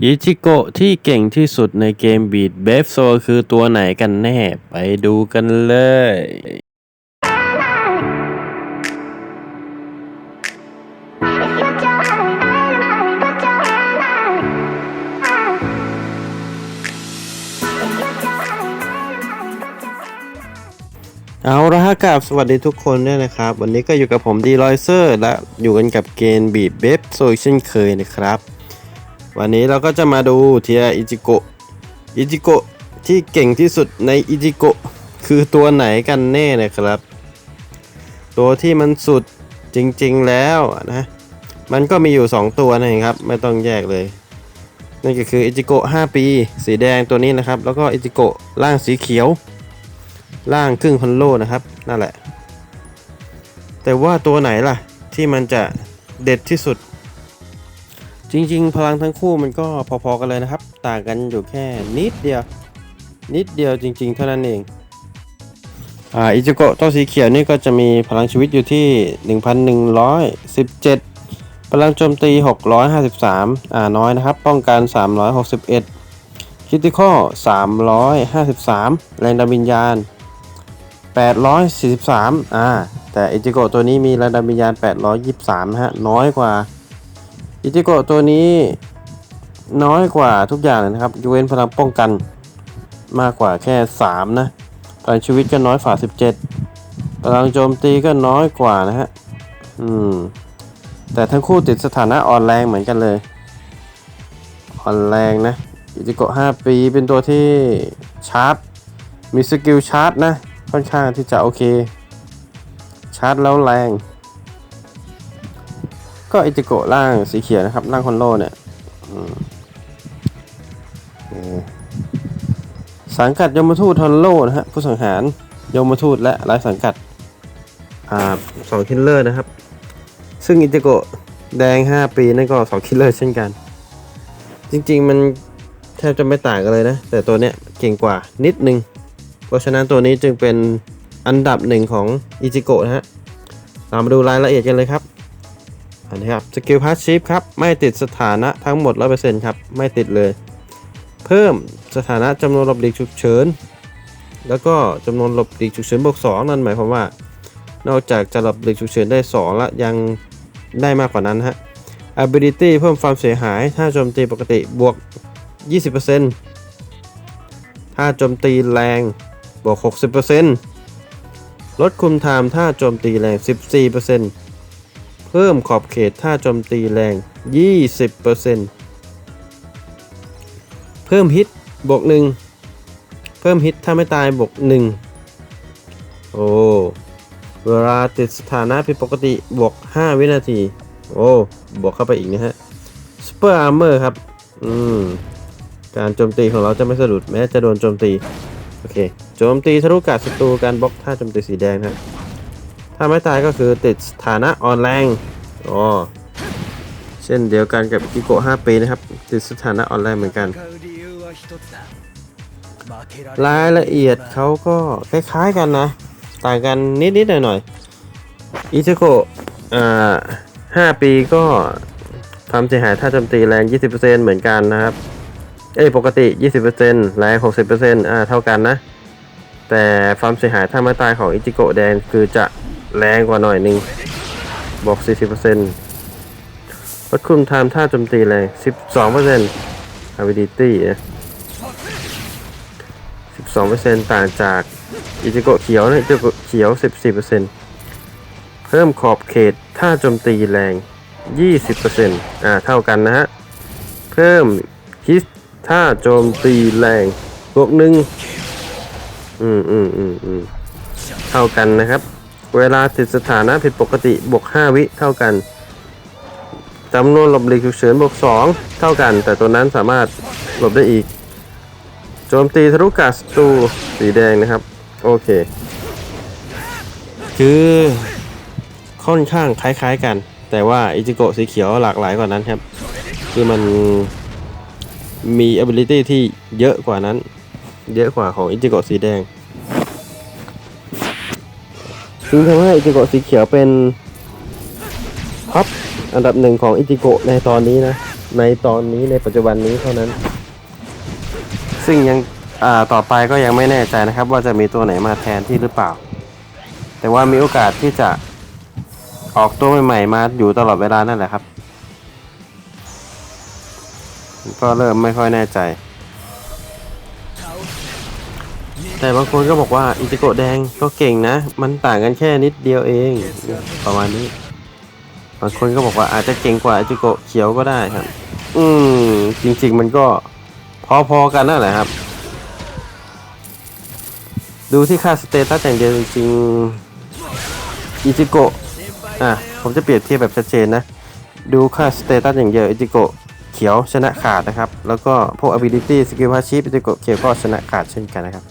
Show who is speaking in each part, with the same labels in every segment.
Speaker 1: อิจิโกะที่เก่งที่สุดในเกมบีดเบฟโซคือตัวไหนกันแน่ ไปดูกันเลย เอาละฮะกับสวัสดีทุกคนด้วยนะครับ วันนี้ก็อยู่กับผมดีลอยเซอร์ และอยู่กันกับเกมบีดเบฟโซเช่นเคยนะครับ วันนี้เราก็จะมาดูเทียอิจิโกะอิจิโกะที่เก่งที่สุดในอิจิโกะคือตัวไหนกันแน่นะครับ ตัวที่มันสุดจริงๆแล้วนะมันก็มีอยู่ 2 ตัวนะครับ ไม่ต้องแยกเลยนั่นก็คืออิจิโกะ5ปี สีแดงตัวนี้นะครับ แล้วก็อิจิโกะล่างสีเขียว ล่างครึ่งพันโลนะครับนั่นแหละ แต่ว่าตัวไหนล่ะที่มันจะเด็ดที่สุด จริง ๆ พลังทั้งคู่มันก็พอๆกันเลยนะครับ ต่างกันอยู่แค่นิดเดียว นิดเดียวจริง ๆ เท่านั้นเองอ่าอิจิโกะตัวสีเขียวนี่ก็จะมีพลังชีวิตอยู่ที่ 1,117 พลังโจมตี 653 อ่าน้อยนะครับ ป้องกัน 361คิติคอล353 แรงดันวิญญาณ 843 อ่า แต่อิจิโกะตัวนี้มีแรงดันวิญญาณ 823 ฮะ น้อยกว่า อิจิโกะตัวนี้น้อยกว่าทุกอย่างเลยนะครับยกเว้นพลังป้องกันมากกว่าแค่ 3 นะพลังชีวิตก็น้อยฝ่า 17พลังโจมตีก็น้อยกว่านะฮะ อืม แต่ทั้งคู่ติดสถานะอ่อนแรงเหมือนกันเลย อ่อนแรงนะอิจิโกะ5 ปีเป็นตัวที่ชาร์จ มีสกิลชาร์จนะ ค่อนข้างที่จะโอเค ชาร์จแล้วแรง ก็อิจิโกะล่างสีเขียวนะครับล่างคอนโลเนี่ยสังกัดยมทูตทอนโลนะฮะผู้สังหารยมทูตและไร้สังกัดอ่าสองคิลเลอร์นะครับ ซึ่งอิจิโกะแดง 5 ปีนั่นก็สองคิลเลอร์เช่นกัน จริงๆมันแทบจะไม่ต่างกันเลยนะ แต่ตัวเนี้ยเก่งกว่านิดนึง เพราะฉะนั้นตัวนี้จึงเป็นอันดับหนึ่งของอิจิโกะนะฮะเรามาดูรายละเอียดกันเลยครับ นนี้ครับสกิลพาสชีฟครับ ไม่ติดสถานะทั้งหมด 100%ครับ ไม่ติดเลย เพิ่มสถานะจำนวนหลบหลีกฉุกเฉิน แล้วก็จำนวนหลบหลีกฉุกเฉินบวก2นั่นหมายความว่า นอกจากจะหลบหลีกฉุกเฉินได้2แล้วยังได้มากกว่านั้นฮะ ability เพิ่มความเสียหาย ถ้าโจมตีปกติบวก 20%ถ้าโจมตีแรงบวก 60%ลดคุมไทม์ถ้าโจมตีแรง 14% เพิ่มขอบเขตถ้าโจมตีแรง 20%เพิ่มฮิตบวก1เพิ่มฮิตถ้าไม่ตายบวก1โอ้เวลาติดสถานะผิดปกติบวก 5 วินาที โอ้บวกเข้าไปอีกนะฮะ Super Armor ครับ อืม การโจมตีของเราจะไม่สะดุดแม้จะโดนโจมตี โอเค โจมตีทะลุกาดศัตรูการบล็อกถ้าโจมตีสีแดงครับ ถ้าไม่ตายก็คือติดสถานะอ่อนแรงอ๋อเช่นเดียวกันกับกิโกะ5ปีนะครับ ติดสถานะออนแรงเหมือนกัน รายละเอียดเขาก็คล้ายๆกันนะ ต่างกันนิดๆหน่อยๆอิชิโกะอ่าปีก็ความเสียหายถ้าโจมตีแรง 20%เหมือนกันนะครับ เอ้ยปกติ 20%แรง 60%อ่าเท่ากันนะ แต่ความเสียหายถ้าไม่ตายของอิจิโกะแดงคือจะ แรงกว่าหน่อยหนึงบอก 40%ลดคุมไทม์ถ้าโจมตีแรง 12% ability นะ12%ต่างจากอิจิโกะเขียวนะอิจิโกะเขียว 14%เพิ่มขอบเขตถ้าโจมตีแรง 20%อ่า เท่ากันนะฮะ เพิ่มฮิสถ้าโจมตีแรงบวกหนึ่งอืมอืมอืมอืมเท่ากันนะครับ เวลาติดสถานะผิดปกติบวก 5 วิเท่ากันจำนวนหลบหลีกฉุกเฉินบวก 2 เท่ากัน แต่ตัวนั้นสามารถหลบได้อีก โจมตีทะลุกาดศัตรูสีแดงนะครับ โอเค คือค่อนข้างคล้ายๆกัน แต่ว่าอิจิโกะสีเขียวหลากหลายกว่านั้นครับ คือมันมี ability ที่เยอะกว่านั้น เยอะกว่าของอิจิโกะสีแดง ซึ่งทำให้อิจิโกะสีเขียวเป็นท็อปอันดับหนึ่งของอิจิโกะในตอนนี้นะ ในตอนนี้ในปัจจุบันนี้เท่านั้น ซึ่งยังอ่าต่อไปก็ยังไม่แน่ใจนะครับ ว่าจะมีตัวไหนมาแทนที่หรือเปล่า แต่ว่ามีโอกาสที่จะออกตัวใหม่ๆมาอยู่ตลอดเวลานั่นแหละครับ ก็เริ่มไม่ค่อยแน่ใจ แต่บางคนก็บอกว่าอิจิโกะแดงก็เก่งนะ มันต่างกันแค่นิดเดียวเอง ประมาณนี้ บางคนก็บอกว่าอาจจะเก่งกว่าอิจิโกะเขียวก็ได้ครับ อืมจริง ๆ มันก็พอๆกันนั่นแหละครับ ดูที่ค่าสเตตัสอย่างเดียวจริงๆอิจิโกะอะผมจะเปรียบเทียบแบบชัดเจนนะ ดูค่าสเตตัสอย่างเดียวอิจิโกะเขียวชนะขาดนะครับ แล้วก็พวก ability skill passive อิจิโกะเขียวก็ชนะขาดเช่นกันนะครับ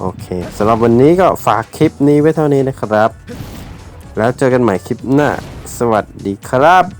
Speaker 1: โอเคสำหรับวันนี้ก็ฝากคลิปนี้ไว้เท่านี้นะครับ แล้วเจอกันใหม่คลิปหน้า สวัสดีครับ